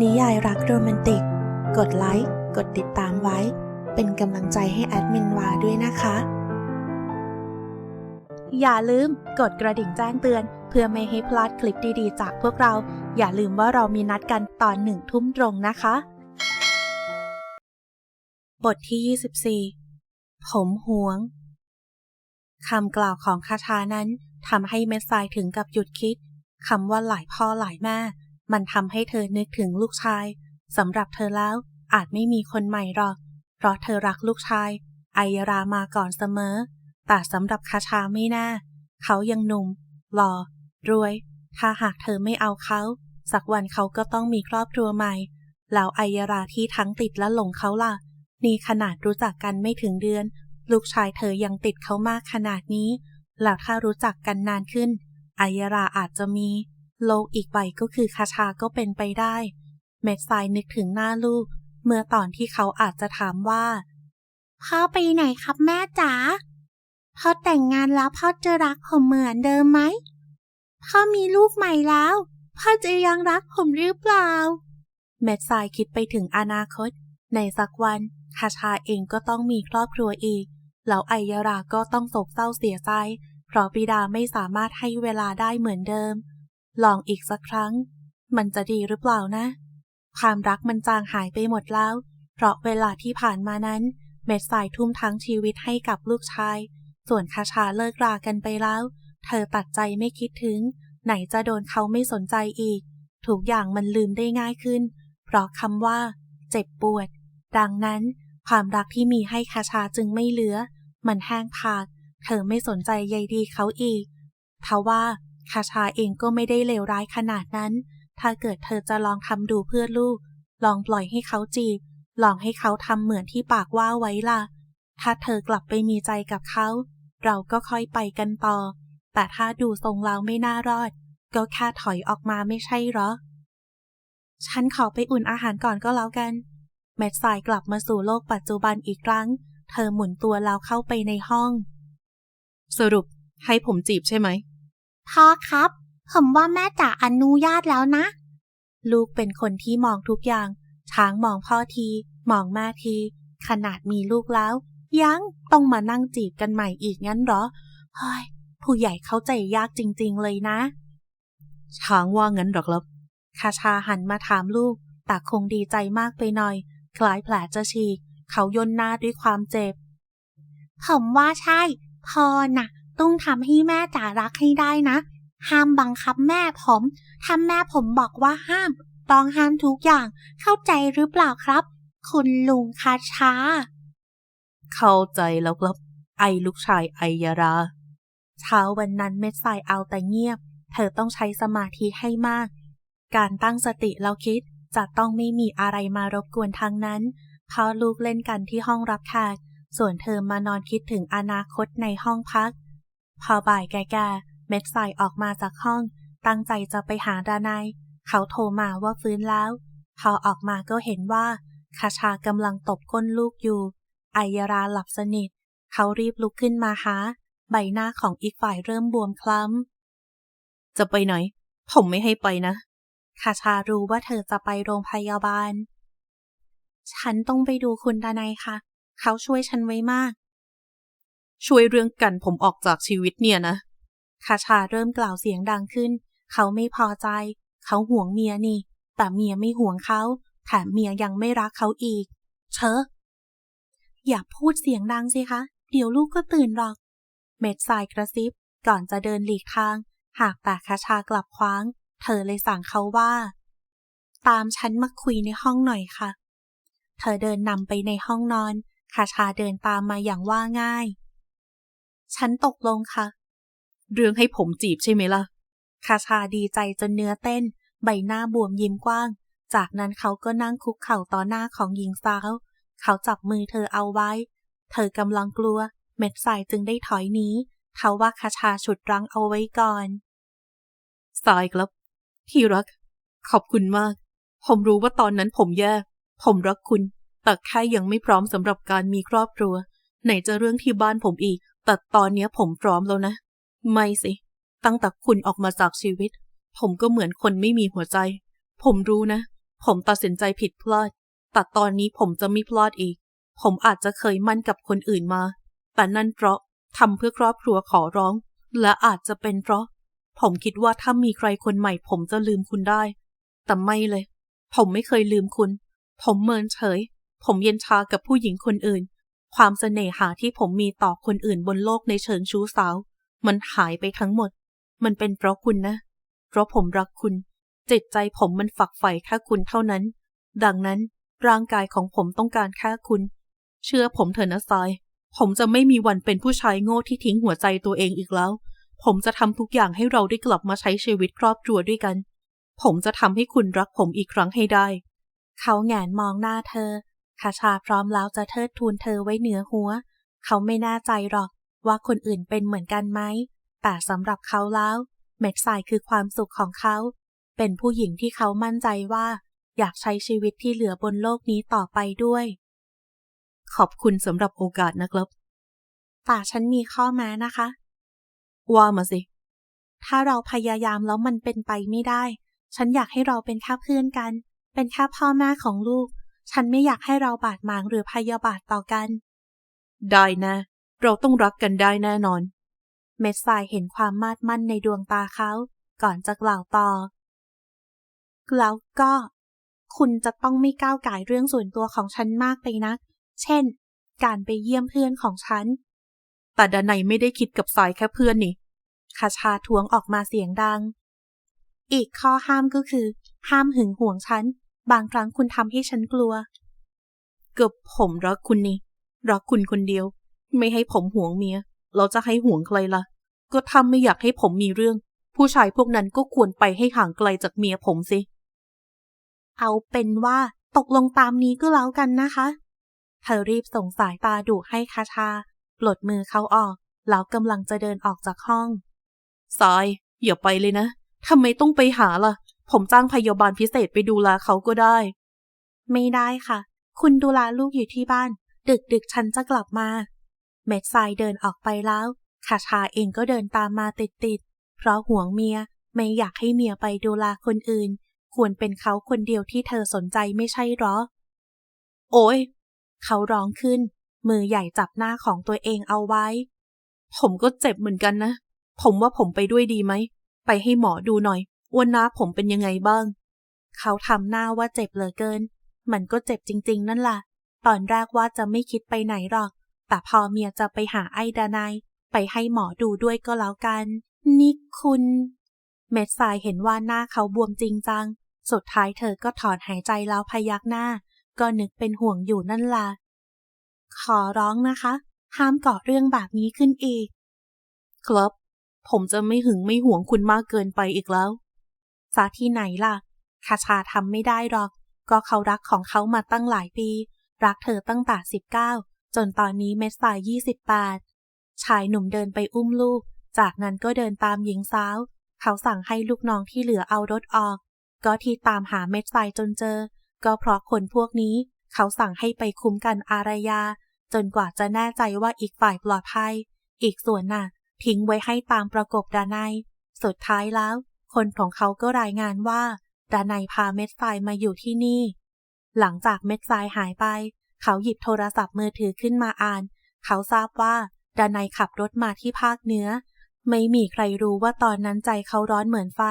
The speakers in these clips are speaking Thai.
นิยายรักโรแมนติก กดไลค์ กดติดตามไว้ เป็นกำลังใจให้แอดมินวาด้วยนะคะ อย่าลืมกดกระดิ่งแจ้งเตือน เพื่อไม่ให้พลาดคลิปดีๆ จากพวกเรา อย่าลืมว่าเรามีนัดกันตอนหนึ่งทุ่มตรงนะคะ บทที่ 24 ผมหวงคำกล่าวของคาชานั้นทำให้เม็ดทรายถึงกับหยุดคิดคำว่าหลายพ่อหลายแม่ มันทำให้เธอนึกถึงลูกชายสำหรับเธอแล้วอาจไม่มีคนใหม่หรอก เพราะเธอรักลูกชายไอยรามาก่อนเสมอ แต่สำหรับคาชาไม่น่า เขายังหนุ่ม หล่อ รวย ถ้าหากเธอไม่เอาเขา สักวันเขาก็ต้องมีครอบครัวใหม่ แล้วไอยราที่ทั้งติดและหลงเขาล่ะ นี่ขนาดรู้จักกันไม่ถึงเดือน ลูกชายเธอยังติดเขามากขนาดนี้ แล้วถ้ารู้จักกันนานขึ้นไอยราอาจจะมี โลกอีกใบก็คือคาชาก็เป็นไปได้ เม็ดทรายนึกถึงหน้าลูก เมื่อตอนที่เขาอาจจะถามว่า พ่อไปไหนครับแม่จ๋าพ่อแต่งงานแล้วพ่อจะรักผมเหมือนเดิมไหมพ่อมีลูกใหม่แล้ว พ่อจะยังรักผมหรือเปล่า เม็ดทรายคิดไปถึงอนาคต ในสักวันคาชาเองก็ต้องมีครอบครัวอีกแล้วไอยาราก็ต้องโศกเศร้าเสียใจ เพราะบิดาไม่สามารถให้เวลาได้เหมือนเดิม ลองอีกสักครั้ง มันจะดีหรือเปล่านะ ความรักมันจางหายไปหมดแล้ว เพราะเวลาที่ผ่านมานั้น เม็ดสายทุ่มทั้งชีวิตให้กับลูกชาย ส่วนคาชาเลิกรากันไปแล้ว เธอตัดใจไม่คิดถึง ไหนจะโดนเขาไม่สนใจอีก ทุกอย่างมันลืมได้ง่ายขึ้น เพราะคำว่า เจ็บปวด ดังนั้น ความรักที่มีให้คาชาจึงไม่เหลือ มันแห้งผาก เธอไม่สนใจใยดีเขาอีกทว่า คาชาเองก็ไม่ได้เลวร้ายขนาดนั้น ถ้าเกิดเธอจะลองทำดูเพื่อลูก ลองปล่อยให้เขาจีบ ลองให้เขาทำเหมือนที่ปากว่าไว้ล่ะ ถ้าเธอกลับไปมีใจกับเขา เราก็ค่อยไปกันต่อ แต่ถ้าดูทรงเราไม่น่ารอด ก็แค่ถอยออกมาไม่ใช่หรอ ฉันขอไปอุ่นอาหารก่อนก็แล้วกันเม็ดสายกลับมาสู่โลกปัจจุบันอีกครั้ง เธอหมุนตัวแล้วเข้าไปในห้อง สรุปให้ผมจีบใช่ไหม พ่อครับ ผมว่าแม่จ๋าอนุญาตแล้วนะ ลูกเป็นคนที่มองทุกอย่าง ช้างมองพ่อที มองแม่ที ขนาดมีลูกแล้ว ยังต้องมานั่งจีบกันใหม่อีกงั้นเหรอเฮ้ยผู้ใหญ่เข้าใจยากจริง ๆ เลยนะ ช้างว่างั้นหรอครับคาชาหันมาถามลูกแต่คงดีใจมากไปหน่อย คล้ายแผลจะฉีก เขาย่นหน้าด้วยความเจ็บ ผมว่าใช่พ่อน่ะ ต้องทำให้แม่จ๋ารักให้ได้นะ ห้ามบังคับแม่ผมถ้าแม่ผมบอกว่าห้าม ต้องห้ามทุกอย่าง เข้าใจหรือเปล่าครับ คุณลุงคาชา เข้าใจแล้วครับ ไอลูกชายไอยารา เช้าวันนั้นเม็ดทรายเอาแต่เงียบ เธอต้องใช้สมาธิให้มาก การตั้งสติแล้วคิดจะต้องไม่มีอะไรมารบกวนทางนั้นเพอลูกเล่นกันที่ห้องรับแขกส่วนเธอมานอนคิดถึงอนาคตในห้องพัก พอบ่ายแก่ๆ เม็ดทรายออกมาจากห้อง ตั้งใจจะไปหาดานายเขาโทรมาว่าฟื้นแล้ว พอออกมาก็เห็นว่าคาชากำลังตบก้นลูกอยู่ ไอยาราหลับสนิท เขารีบลุกขึ้นมาหา ใบหน้าของอีกฝ่ายเริ่มบวมคล้ำ จะไปไหน ผมไม่ให้ไปนะคาชารู้ว่าเธอจะไปโรงพยาบาล ฉันต้องไปดูคุณดานายค่ะ เขาช่วยฉันไว้มาก ช่วยเรื่องกันผมออกจากชีวิตเนี่ยนะคาชาเริ่มกล่าวเสียงดังขึ้น เขาไม่พอใจ เขาห่วงเมียนี่ แต่เมียไม่ห่วงเขาแถมเมียยังไม่รักเขาอีก เชอะอย่าพูดเสียงดังสิคะ เดี๋ยวลูกก็ตื่นหรอก เม็ดทรายกระซิบ ก่อนจะเดินหลีกทาง หากแต่คาชากลับคว้าง เธอเลยสั่งเขาว่า ตามฉันมาคุยในห้องหน่อยค่ะ เธอเดินนำไปในห้องนอน คาชาเดินตามมาอย่างว่าง่าย ฉันตกลงค่ะ เรื่องให้ผมจีบใช่ไหมล่ะ คาชาดีใจจนเนื้อเต้น ใบหน้าบวมยิ้มกว้าง จากนั้นเขาก็นั่งคุกเข่าต่อหน้าของหญิงสาว เขาจับมือเธอเอาไว้ เธอกำลังกลัว เม็ดสายจึงได้ถอยหนีเขาว่าคาชาฉุดรั้งเอาไว้ก่อนสายครับ ที่รัก ขอบคุณมาก ผมรู้ว่าตอนนั้นผมแย่ ผมรักคุณ แต่แค่ยังไม่พร้อมสำหรับการมีครอบครัว ไหนจะเรื่องที่บ้านผมอีก แต่ตอนนี้ผมพร้อมแล้วนะ ไม่สิ ตั้งแต่คุณออกมาจากชีวิต ผมก็เหมือนคนไม่มีหัวใจ ผมรู้นะ ผมตัดสินใจผิดพลาด แต่ตอนนี้ผมจะไม่พลาดอีก ผมอาจจะเคยมั่นกับคนอื่นมา แต่นั่นเพราะทำเพื่อครอบครัวขอร้อง และอาจจะเป็นเพราะ ผมคิดว่าถ้ามีใครคนใหม่ ผมจะลืมคุณได้ แต่ไม่เลย ผมไม่เคยลืมคุณ ผมเมินเฉย ผมเย็นชากับผู้หญิงคนอื่น ความเสน่หาที่ผมมีต่อคนอื่นบนโลกในเชิงชู้สาว มันหายไปทั้งหมด มันเป็นเพราะคุณนะ เพราะผมรักคุณ จิตใจผมมันฝักใฝ่แค่คุณเท่านั้น ดังนั้นร่างกายของผมต้องการแค่คุณ เชื่อผมเถอะนะทราย ผมจะไม่มีวันเป็นผู้ชายโง่ที่ทิ้งหัวใจตัวเองอีกแล้ว ผมจะทำทุกอย่างให้เราได้กลับมาใช้ชีวิตครอบครัวด้วยกัน ผมจะทำให้คุณรักผมอีกครั้งให้ได้ เขาแงนมองหน้าเธอ คาชาพร้อมแล้วจะเทิดทูนเธอไว้เหนือหัว เขาไม่น่าใจหรอกว่าคนอื่นเป็นเหมือนกันไหม แต่สำหรับเขาแล้วเม็ดทรายคือความสุขของเขา เป็นผู้หญิงที่เขามั่นใจว่า อยากใช้ชีวิตที่เหลือบนโลกนี้ต่อไปด้วย ขอบคุณสำหรับโอกาสนะครับ แต่ฉันมีข้อแม้นะคะ ว่ามาสิ ถ้าเราพยายามแล้วมันเป็นไปไม่ได้ ฉันอยากให้เราเป็นแค่เพื่อนกัน เป็นแค่พ่อแม่ของลูก ฉันไม่อยากให้เราบาดหมางหรือพยาบาทต่อกัน ได้นะ เราต้องรักกันได้แน่นอน เม็ดทรายเห็นความมาดมั่นในดวงตาเขา ก่อนจะกล่าวต่อ แล้วก็ คุณจะต้องไม่ก้าวไก่เรื่องส่วนตัวของฉันมากไปนัก เช่น การไปเยี่ยมเพื่อนของฉัน แต่ดานัยไม่ได้คิดกับสายแค่เพื่อนนี่คาชาทวงออกมาเสียงดัง อีกข้อห้ามก็คือ ห้ามหึงห่วงฉัน บางครั้งคุณทำให้ฉันกลัว เกือบผมรักคุณนี่ รักคุณคนเดียว ไม่ให้ผมห่วงเมีย เราจะให้ห่วงใครล่ะ ก็ถ้าไม่อยากให้ผมมีเรื่อง ผู้ชายพวกนั้นก็ควรไปให้ห่างไกลจากเมียผมสิ เอาเป็นว่าตกลงตามนี้ก็แล้วกันนะคะเธอรีบส่งสายตาดุให้คาชาปลดมือเขาออก แล้วกำลังจะเดินออกจากห้องสายอย่าไปเลยนะทำไมต้องไปหาล่ะ ผมจ้างพยาบาลพิเศษไปดูแลเขาก็ได้ ไม่ได้ค่ะ คุณดูแลลูกอยู่ที่บ้าน ดึกดึกฉันจะกลับมา เม็ดทรายเดินออกไปแล้วคาชาเองก็เดินตามมาติดติดๆเพราะห่วงเมียไม่อยากให้เมียไปดูแลคนอื่น ควรเป็นเขาคนเดียวที่เธอสนใจไม่ใช่หรอ โอ้ยเขาร้องขึ้น มือใหญ่จับหน้าของตัวเองเอาไว้ ผมก็เจ็บเหมือนกันนะ ผมว่าผมไปด้วยดีไหม ไปให้หมอดูหน่อย ว่าหน้าผมเป็นยังไงบ้าง เขาทำหน้าว่าเจ็บเหลือเกิน มันก็เจ็บจริง ๆ นั่นล่ะ ตอนแรกว่าจะไม่คิดไปไหนหรอก แต่พอเมียจะไปหาไอ้ดานายไปให้หมอดูด้วยก็แล้วกัน นี่คุณ เม็ดทรายเห็นว่าหน้าเขาบวมจริงจัง สุดท้ายเธอก็ถอนหายใจแล้วพยักหน้า ก็นึกเป็นห่วงอยู่นั่นล่ะ ขอร้องนะคะ ห้ามก่อเรื่องแบบนี้ขึ้นอีก ครับ ผมจะไม่หึงไม่ห่วงคุณมากเกินไปอีกแล้ว ซาที่ไหนล่ะ คาชาทำไม่ได้หรอก ก็เขารักของเขามาตั้งหลายปี รักเธอตั้งแต่สิบเก้าจนตอนนี้เม็ดสายยี่สิบแปดชายหนุ่มเดินไปอุ้มลูก จากนั้นก็เดินตามหญิงสาว เขาสั่งให้ลูกน้องที่เหลือเอารถออก ก็ที่ตามหาเม็ดทรายจนเจอ ก็เพราะคนพวกนี้ เขาสั่งให้ไปคุ้มกันอารยา จนกว่าจะแน่ใจว่าอีกฝ่ายปลอดภัย อีกส่วนน่ะ ทิ้งไว้ให้ตามประกบดานายสุดท้ายแล้ว คนของเขาก็รายงานว่าดานายพาเม็ดทรายมาอยู่ที่นี่ หลังจากเม็ดทรายหายไป เขาหยิบโทรศัพท์มือถือขึ้นมาอ่าน เขาทราบว่าดานายขับรถมาที่ภาคเหนือ ไม่มีใครรู้ว่าตอนนั้นใจเขาร้อนเหมือนไฟ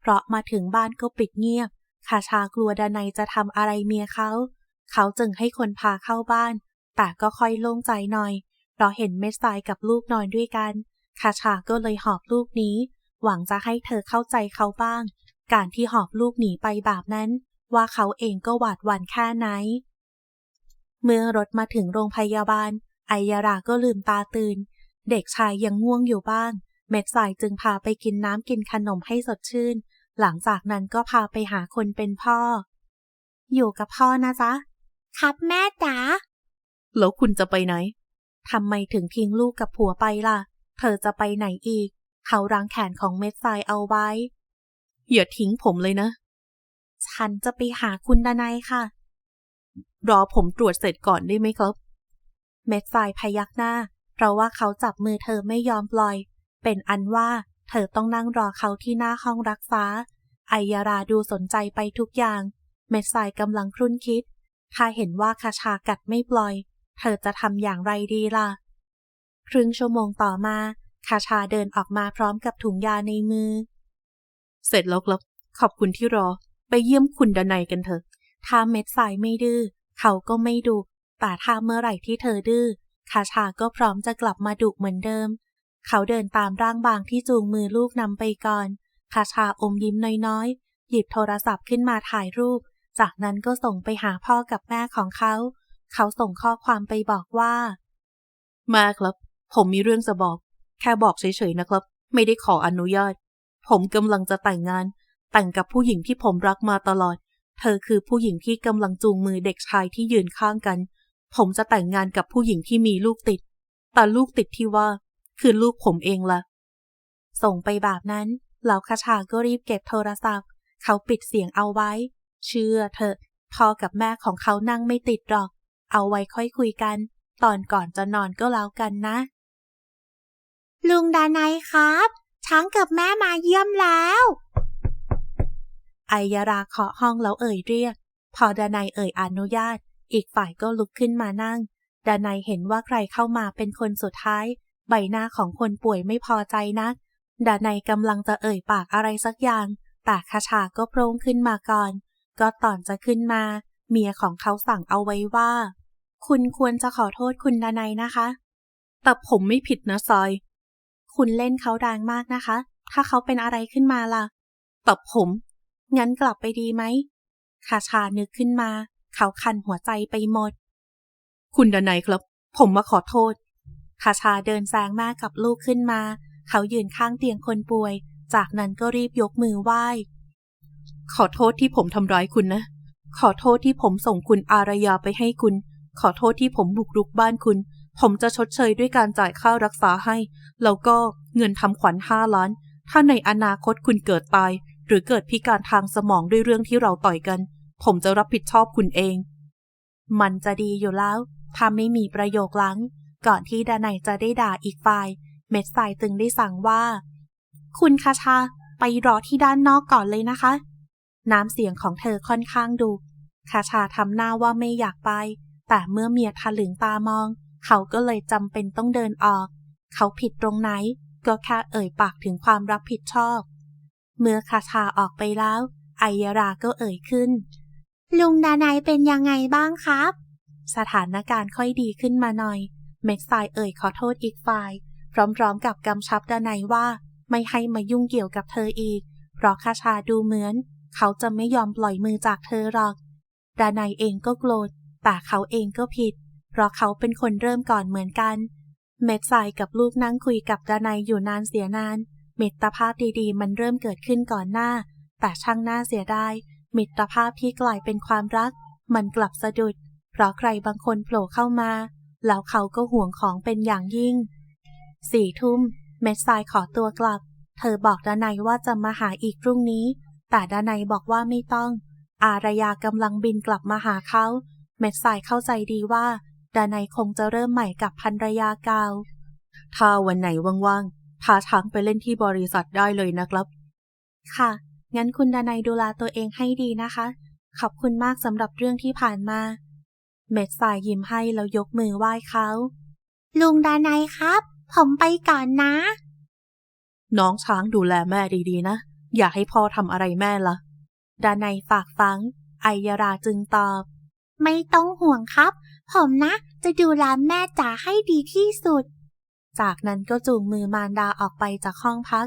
เพราะมาถึงบ้านก็ปิดเงียบคาชากลัวดานายจะทำอะไรเมียเขา เขาจึงให้คนพาเข้าบ้าน แต่ก็ค่อยโล่งใจหน่อย เพราะเห็นเม็ดทรายกับลูกนอนด้วยกันคาชาก็เลยหอบลูกนี้ หวังจะให้เธอเข้าใจเขาบ้าง การที่หอบลูกหนีไปแบบนั้น ว่าเขาเองก็หวาดหวั่นแค่ไหน เมื่อรถมาถึงโรงพยาบาล ไอยาราก็ลืมตาตื่น เด็กชายยังง่วงอยู่บ้าง เม็ดสายจึงพาไปกินน้ำกินขนมให้สดชื่น หลังจากนั้นก็พาไปหาคนเป็นพ่อ อยู่กับพ่อนะจ๊ะ ครับแม่จ๋า แล้วคุณจะไปไหน ทำไมถึงทิ้งลูกกับผัวไปล่ะ เธอจะไปไหนอีก เขารั้งแขนของเม็ดทรายเอาไว้ อย่าทิ้งผมเลยนะ ฉันจะไปหาคุณดนายค่ะ รอผมตรวจเสร็จก่อนได้ไหมครับ เม็ดทรายพยักหน้า เพราะว่าเขาจับมือเธอไม่ยอมปล่อย เป็นอันว่าเธอต้องนั่งรอเขาที่หน้าห้องรักษาไอยาราดูสนใจไปทุกอย่าง เม็ดทรายกำลังครุ่นคิดถ้าเห็นว่าคาชากัดไม่ปล่อย เธอจะทำอย่างไรดีล่ะ ครึ่งชั่วโมงต่อมา คาชาเดินออกมาพร้อมกับถุงยาในมือ เสร็จแล้วครับ ขอบคุณที่รอ ไปเยี่ยมคุณดนัยกันเถอะ ถ้าเม็ดทรายไม่ดื้อ เขาก็ไม่ดุ แต่ถ้าเมื่อไหร่ที่เธอดื้อ คาชาก็พร้อมจะกลับมาดุเหมือนเดิม เขาเดินตามร่างบางที่จูงมือลูกนำไปก่อน คาชาอมยิ้มน้อยๆ หยิบโทรศัพท์ขึ้นมาถ่ายรูป จากนั้นก็ส่งไปหาพ่อกับแม่ของเขา เขาส่งข้อความไปบอกว่า มาครับ ผมมีเรื่องจะบอก ค่บอกเฉยๆนะครับ ไม่ได้ขออนุญาต ผมกำลังจะแต่งงาน แต่งกับผู้หญิงที่ผมรักมาตลอด เธอคือผู้หญิงที่กำลังจูงมือเด็กชายที่ยืนข้างกัน ผมจะแต่งงานกับผู้หญิงที่มีลูกติด แต่ลูกติดที่ว่า คือลูกผมเองละ่ะ ส่งไปแบบนั้นเหล่าคาชาก็รีบเก็บโทรศัพท์ เขาปิดเสียงเอาไว้ เชื่อเถอะพ่อกับแม่ของเขานั่งไม่ติดหรอก เอาไว้ค่อยคุยกัน ตอนก่อนจะนอนก็แล้วกันนะ ลุงดานัยครับ ช้างกับแม่มาเยี่ยมแล้ว ไอยาราเคาะห้องแล้วเอ่ยเรียก พอดานายเอ่ยอนุญาต อีกฝ่ายก็ลุกขึ้นมานั่ง ดานายเห็นว่าใครเข้ามาเป็นคนสุดท้าย ใบหน้าของคนป่วยไม่พอใจนัก ดานายกำลังจะเอ่ยปากอะไรสักอย่าง แต่คาชาก็โพร่งขึ้นมาก่อน ก็ตอนจะขึ้นมา เมียของเขาสั่งเอาไว้ว่า คุณควรจะขอโทษคุณดานายนะคะแต่ผมไม่ผิดนะซอย คุณเล่นเขาแรงมากนะคะ ถ้าเขาเป็นอะไรขึ้นมาล่ะแต่ผม งั้นกลับไปดีไหมคาชานึกขึ้นมา เขาคันหัวใจไปหมด คุณดนัยครับ ผมมาขอโทษคาชาเดินแซงแม่กับลูกขึ้นมา เขายืนข้างเตียงคนป่วย จากนั้นก็รีบยกมือไหว้ ขอโทษที่ผมทำร้ายคุณนะ ขอโทษที่ผมส่งคุณอารยาไปให้คุณ ขอโทษที่ผมบุกรุกบ้านคุณ ผมจะชดเชยด้วยการจ่ายค่ารักษาให้ แล้วก็เงินทำขวัญห้าล้าน ถ้าในอนาคตคุณเกิดตาย หรือเกิดพิการทางสมองด้วยเรื่องที่เราต่อยกัน ผมจะรับผิดชอบคุณเอง มันจะดีอยู่แล้วถ้าไม่มีประโยคหลัง ก่อนที่ดานัยจะได้ด่าอีกฝ่าย เม็ดสายจึงได้สั่งว่า คุณคาชา ไปรอที่ด้านนอกก่อนเลยนะคะ น้ำเสียงของเธอค่อนข้างดุคาชาทำหน้าว่าไม่อยากไป แต่เมื่อเมียทะลึงตามอง เขาก็เลยจำเป็นต้องเดินออก เขาผิดตรงไหน ก็แค่เอ่ยปากถึงความรับผิดชอบ เมื่อคาชาออกไปแล้วไอยาราก็เอ่ยขึ้น ลุงดานัยเป็นยังไงบ้างครับ สถานการณ์ค่อยดีขึ้นมาหน่อย เม็ดทรายเอ่ยขอโทษอีกฝ่าย พร้อมๆกับกำชับดานัยว่า ไม่ให้มายุ่งเกี่ยวกับเธออีก เพราะคาชาดูเหมือน เขาจะไม่ยอมปล่อยมือจากเธอหรอกดานัยเองก็โกรธแต่เขาเองก็ผิด เพราะเขาเป็นคนเริ่มก่อนเหมือนกัน เม็ดทรายกับลูกนั่งคุยกับดานัยอยู่นานเสียนาน มิตรภาพดีๆ มันเริ่มเกิดขึ้นก่อนหน้า แต่ช่างน่าเสียดายมิตรภาพที่กลายเป็นความรัก มันกลับสะดุด เพราะใครบางคนโผล่เข้ามา แล้วเขาก็ห่วงของเป็นอย่างยิ่งสี่ทุ่ม เม็ดทรายขอตัวกลับ เธอบอกดานัยว่าจะมาหาอีกพรุ่งนี้ แต่ดานัยบอกว่าไม่ต้อง อารยากำลังบินกลับมาหาเขา เม็ดทรายเข้าใจดีว่า ดานัยคงจะเริ่มใหม่กับภรรยาเก่าถ้าวันไหนว่างๆพาช้างไปเล่นที่บริษัทได้เลยนะครับ ค่ะ งั้นคุณดานัยดูแลตัวเองให้ดีนะคะ ขอบคุณมากสำหรับเรื่องที่ผ่านมา เม็ดสายยิ้มให้แล้วยกมือไหว้เขา ลุงดานัยครับ ผมไปก่อนนะ น้องช้างดูแลแม่ดีๆนะ อย่าให้พ่อทำอะไรแม่ละดานัยฝากฟังไอยาราจึงตอบ ไม่ต้องห่วงครับ ผมนะ จะดูแลแม่จ๋าให้ดีที่สุด จากนั้นก็จูงมือมารดาออกไปจากห้องพัก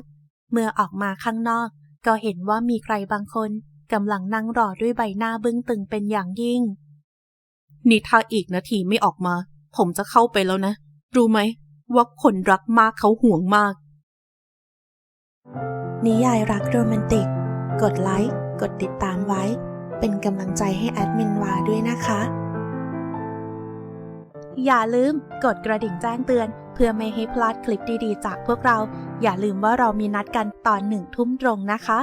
เมื่อออกมาข้างนอก ก็เห็นว่ามีใครบางคนกำลังนั่งรอด้วยใบหน้าบึ้งตึงเป็นอย่างยิ่ง นี่ถ้าอีกนาทีไม่ออกมา ผมจะเข้าไปแล้วนะ รู้ไหม ว่าคนรักมากเขาห่วงมาก นิยายรักโรแมนติก กดไลค์ กดติดตามไว้ เป็นกำลังใจให้แอดมินวาด้วยนะคะ อย่าลืมกดกระดิ่งแจ้งเตือน เพื่อไม่ให้พลาดคลิปดีๆ จากพวกเรา อย่าลืมว่าเรามีนัดกันตอนหนึ่งทุ่มตรงนะคะ